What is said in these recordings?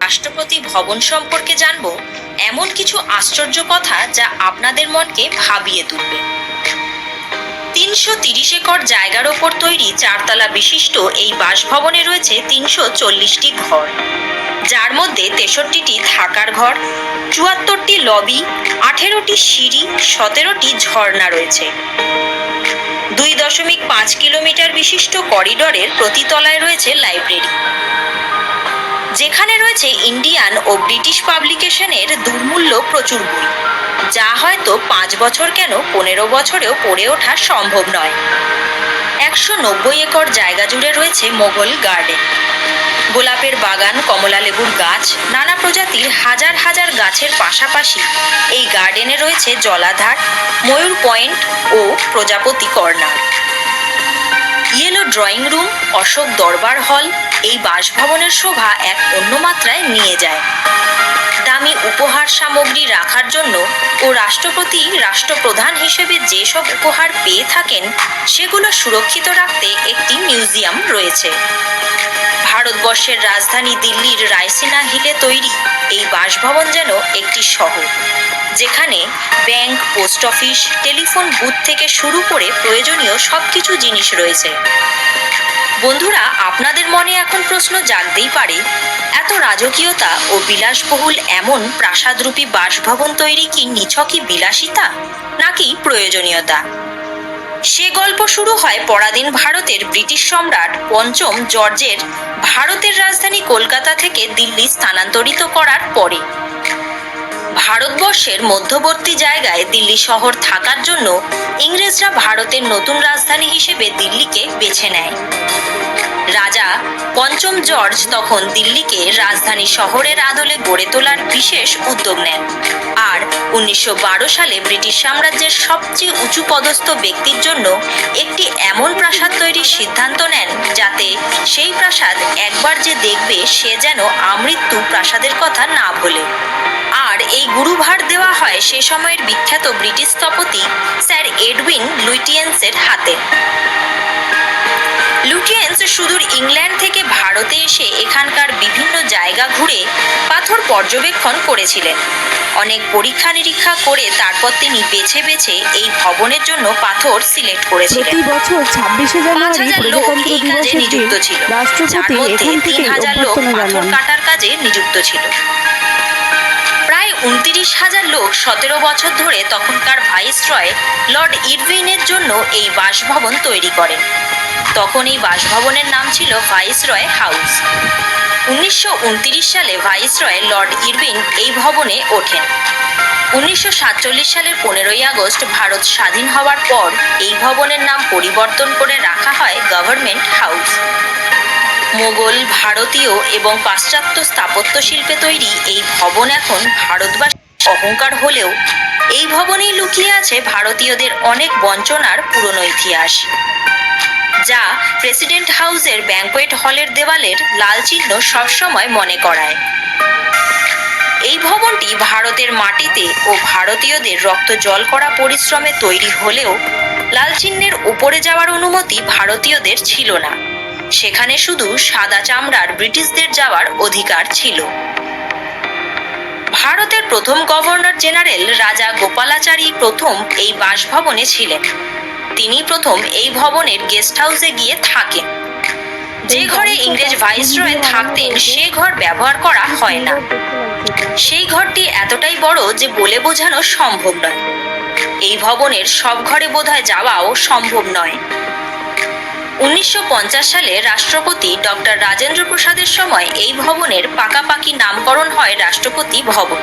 রাষ্ট্রপতি ভবন সম্পর্কে জানব এমন কিছু আশ্চর্য কথা যা আপনাদের মনকে ভাবিয়ে তুলবে। তিনশো তিরিশ একর জায়গার ওপর তৈরি চারতলা বিশিষ্ট এই বাসভবনে রয়েছে তিনশো চল্লিশটি ঘর। যার মধ্যে তেষট্টিটি থাকার ঘর, চুয়াত্তরটি লবি, আঠেরোটি সিঁড়ি, সতেরোটি ঝর্ণা রয়েছে। দুই দশমিক পাঁচ কিলোমিটার বিশিষ্ট করিডরের প্রতিতলায় রয়েছে লাইব্রেরি। যেখানে রয়েছে ইন্ডিয়ান ও ব্রিটিশ পাবলিকেশনের দুর্মূল্য প্রচুর বই। যা হয়তো পাঁচ বছর কেন পনেরো বছরেও পড়ে ওঠা সম্ভব নয়। একশো নব্বই একর জায়গা জুড়ে রয়েছে মোগল গার্ডেন। গোলাপের বাগান, কমলা লেবুর গাছ, নানা প্রজাতির হাজার হাজার গাছের পাশাপাশি এই গার্ডেনে রয়েছে জলাধার, ময়ূর পয়েন্ট ও প্রজাপতি corner. Yellow drawing room Ashok Darbar hall এই বাসভবনের শোভা এক অন্য মাত্রায় নিয়ে যায়। দামি উপহার সামগ্রী রাখার জন্য ও রাষ্ট্রপতি, রাষ্ট্রপ্রধান হিসেবে যেসব উপহার পেয়ে থাকেন, সেগুলো সুরক্ষিত রাখতে একটি মিউজিয়াম রয়েছে। ভারতবর্ষের রাজধানী দিল্লির রায়সিনা হিলে তৈরি এই বাসভবন যেন একটি শহর, যেখানে bank, post office, telephone booth থেকে শুরু করে প্রয়োজনীয় সবকিছু জিনিস রয়েছে। বন্ধুরা, আপনাদের মনে এখন প্রশ্ন জাগতেই পারে, এত রাজকীয়তা ও বিলাসবহুল এমন প্রাসাদরূপী বাসভবন তৈরি কি নিছকই বিলাসিতা, নাকি প্রয়োজনীয়তা? সে গল্প শুরু হয় পরাধীন ভারতের ব্রিটিশ সম্রাট পঞ্চম জর্জের ভারতের রাজধানী কলকাতা থেকে দিল্লি স্থানান্তরিত করার পরে। ভারতবর্ষের মধ্যবর্তী জায়গায় দিল্লি শহর থাকার জন্য ইংরেজরা ভারতের নতুন রাজধানী হিসেবে দিল্লিকে বেছে নেয়। রাজা পঞ্চম জর্জ তখন দিল্লিকে রাজধানী শহরের আদলে গড়ে তোলার বিশেষ উদ্যোগ নেন। আর উনিশশো বারো সালে ব্রিটিশ সাম্রাজ্যের সবচেয়ে উঁচু পদস্থ ব্যক্তির জন্য একটি এমন প্রাসাদ তৈরির সিদ্ধান্ত নেন যাতে সেই প্রাসাদ একবার যে দেখবে সে যেন আমৃত্যু প্রাসাদের কথা না বলে। আর এই গুরুভার দেওয়া হয় সে সময়ের বিখ্যাত ব্রিটিশ স্থপতি স্যার এডউইন লুইটিয়েন্সের হাতে। লুটিয়েন্স সুদূর ইংল্যান্ড থেকে ভারতে এসে এখানকার বিভিন্ন জায়গা ঘুরে পাথর পর্যবেক্ষণ করেছিলেন। অনেক পরীক্ষা নিরীক্ষা করে তারপর তিনি বেছে বেছে এই ভবনের জন্য পাথর সিলেক্ট করেছিলেন। প্রতি বছর ছাব্বিশে জানুয়ারি প্রজাতন্ত্র দিবসের নিযুক্ত দিন ছিল। রাষ্ট্রপতি এখান থেকে অভ্যর্থনা পাথর জানান কাটার কাজে নিযুক্ত ছিল। প্রায় উনত্রিশ হাজার লোক সতেরো বছর ধরে তখনকার ভাইসরয় লর্ড ইরভিনের জন্য এই বাসভবন তৈরি করেন। তখন এই বাসভবনের নাম ছিল ভাইসরয় হাউস। উনিশশো উনত্রিশ সালে ভাইসরয় লর্ড ইরভিন এই ভবনে ওঠেন। উনিশশো সাতচল্লিশ সালের পনেরোই আগস্ট ভারত স্বাধীন হওয়ার পর এই ভবনের নাম পরিবর্তন করে রাখা হয় গভর্নমেন্ট হাউস। মোগল ভারতীয় এবং পাশ্চাত্য স্থাপত্য শিল্পে তৈরি এই ভবন এখন ভারতবাসী অহংকার হলেও এই ভবনেই লুকিয়ে আছে ভারতীয়দের অনেক বঞ্চনার পুরনো ইতিহাস, যা প্রেসিডেন্ট হাউসের ব্যাংকোয়েট হলের দেওয়ালের লাল চিহ্ন সবসময় মনে করায়। এই ভবনটি ভারতের মাটিতে ও ভারতীয়দের রক্ত জল করা পরিশ্রমে তৈরি হলেও লাল চিহ্নের উপরে যাওয়ার অনুমতি ভারতীয়দের ছিল না। সেখানে শুধু সাদা চামড়ার ব্রিটিশদের যাওয়ার অধিকার ছিল। ভারতের প্রথম গভর্নর জেনারেল রাজা গোপালাচারী প্রথম এই বাসভবনে ছিলেন। তিনি প্রথম এই ভবনের গেস্ট হাউসে গিয়ে থাকেন। যে ঘরে ইংরেজ ভাইসরয় থাকতেন, সে ঘর ব্যবহার করা হয় না। সেই ঘরটি এতটাই বড় যে বলে বোঝানো সম্ভব নয়। এই ভবনের সব ঘরে বোধহয় যাওয়াও সম্ভব নয়। উনিশশো পঞ্চাশ সালে রাষ্ট্রপতি ডক্টর রাজেন্দ্র প্রসাদের সময় এই ভবনের পাকাপাকি নামকরণ হয় রাষ্ট্রপতি ভবন।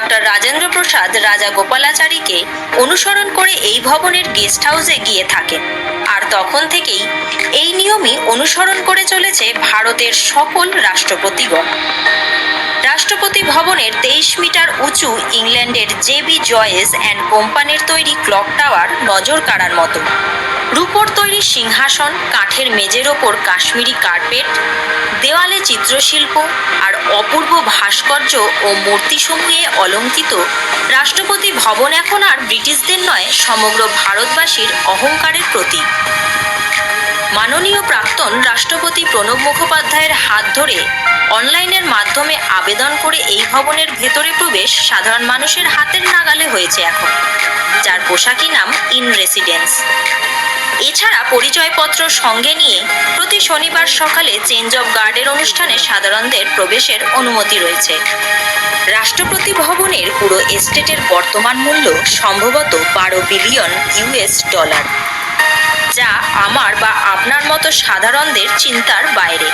ডক্টর রাজেন্দ্র প্রসাদ রাজা গোপালাচারীকে অনুসরণ করে এই ভবনের গেস্ট হাউসে গিয়ে থাকেন। আর তখন থেকেই এই নিয়মই অনুসরণ করে চলেছে ভারতের সকল রাষ্ট্রপতিগণ। রাষ্ট্রপতি ভবনের তেইশ মিটার উঁচু ইংল্যান্ডের জেবি জয়েস অ্যান্ড কোম্পানির তৈরি ক্লক টাওয়ার নজর কাড়ার মতো। রূপো তৈরি সিংহাসন, কাঠের মেজের ওপর কাশ্মীরি কার্পেট, দেওয়ালে চিত্রশিল্প আর অপূর্ব ভাস্কর্য ও মূর্তিসমূহে অলঙ্কিত। রাষ্ট্রপতি ভবন এখন আর ব্রিটিশদের নয় সমগ্র ভারতবাসীর অহংকারের প্রতীক। মাননীয় প্রাক্তন রাষ্ট্রপতি প্রণব মুখোপাধ্যায়ের হাত ধরে অনলাইনের মাধ্যমে আবেদন করে এই ভবনের ভেতরে প্রবেশ সাধারণ মানুষের হাতের নাগালে হয়েছে এখন, যার পোশাকি নাম ইন রেসিডেন্স। এছাড়া পরিচয়পত্র সঙ্গে নিয়ে প্রতি শনিবার সকালে চেঞ্জ অব গার্ডের অনুষ্ঠানে সাধারণদের প্রবেশের অনুমতি রয়েছে। রাষ্ট্রপতি ভবনের পুরো এস্টেটের বর্তমান মূল্য সম্ভবত বারো বিলিয়ন ইউএস ডলার। যা আমার বা আপনার মতো সাধারণদের চিন্তার বাইরে।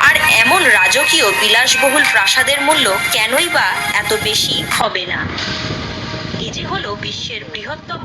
আর এমন রাজকীয় বিলাসবহুল প্রাসাদের মূল্য কেনই বা এত বেশি হবে না। এ যে হলো বিশ্বের বৃহত্তম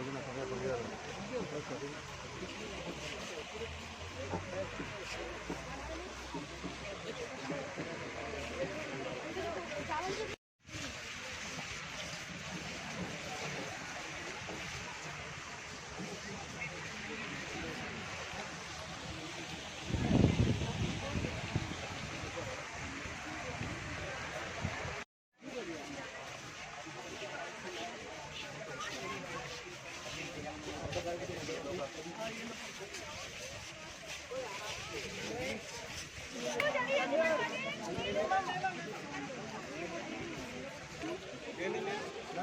alguna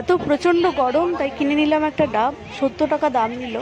এত প্রচণ্ড গরম তাই কিনে নিলাম একটা ডাব সত্তর টাকা দাম নিল।